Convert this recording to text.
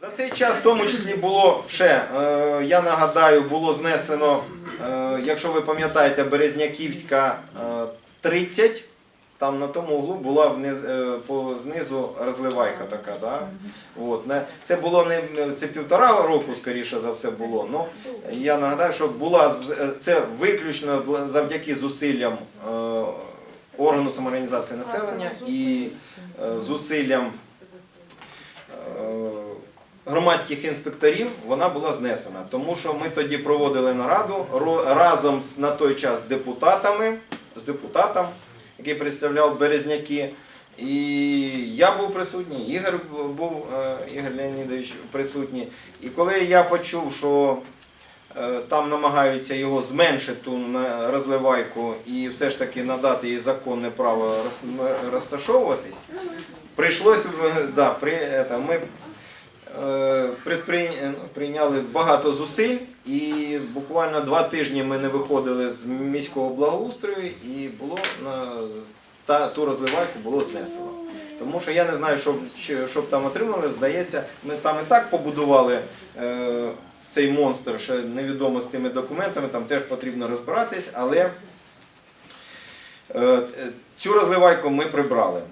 За цей час, в тому числі, було ще, е, я нагадаю, було знесено, е, якщо ви пам'ятаєте, Березняківська е, 30, там на тому углу була вниз, е, по знизу розливайка така. Да? От, це було не це півтора року, скоріше за все було. Ну, я нагадаю, що була е, це виключно завдяки зусиллям е, органу самоорганізації населення і е, зусиллям е, громадських інспекторів вона була знесена. Тому що ми тоді проводили нараду разом з на той час депутатами, з депутатом, який представляв Березняки. І я був присутній, Ігор був е, Ігор Леонідович присутній. І коли я почув, що е, там намагаються його зменшити ту на- розливайку і все ж таки надати їй законне право розташовуватись, прийшлось е, да, при, это, ми е, ну, прийняли багато зусиль, і буквально два тижні ми не виходили з міського благоустрою, і було та ту розливайку було знесено. Тому що я не знаю, що, що б там отримали. Здається, ми там і так побудували е, цей монстр, ще невідомо з тими документами, там теж потрібно розбиратись, але е, е, цю розливайку ми прибрали.